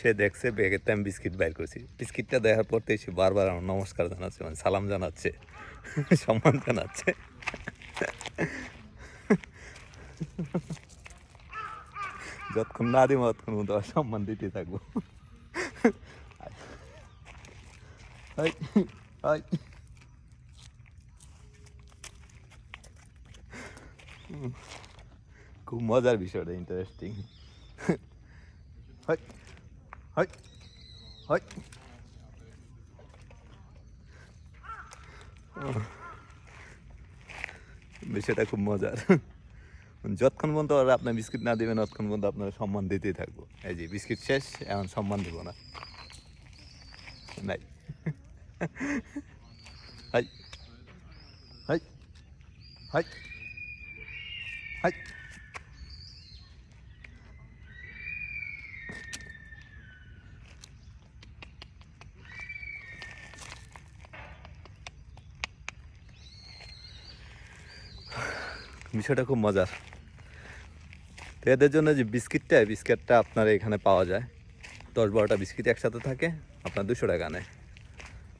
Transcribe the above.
সে দেখছে ব্যাগেরতে আমি বিস্কিট বাইর করছি। বিস্কিটটা দেখার পর থেকে সে বারবার আমার নমস্কার জানাচ্ছে মানে সালাম জানাচ্ছে, সম্মান জানাচ্ছে। যতক্ষণ না দিব, ততক্ষণ মতো সম্মান দিতে থাকব। খুব মজার বিষয়টা ইন্টারেস্টিং হাই হাই হাই বিষয়টা খুব মজার। যতক্ষণ পর্যন্ত ওরা আপনার বিস্কিট না দেবেন ততক্ষণ পর্যন্ত আপনার সম্মান দিতেই থাকব। এই যে বিস্কিট শেষ এখন সম্মান দিব না। নাই। হাই। হাই। হাই। হাই। বিষয়টা খুব মজার। তো এদের জন্য যে বিস্কিটটা বিস্কিটটা আপনার এখানে পাওয়া যায়। দশ বারোটা বিস্কিট একসাথে থাকে, আপনার দুশো টাকা নেয়।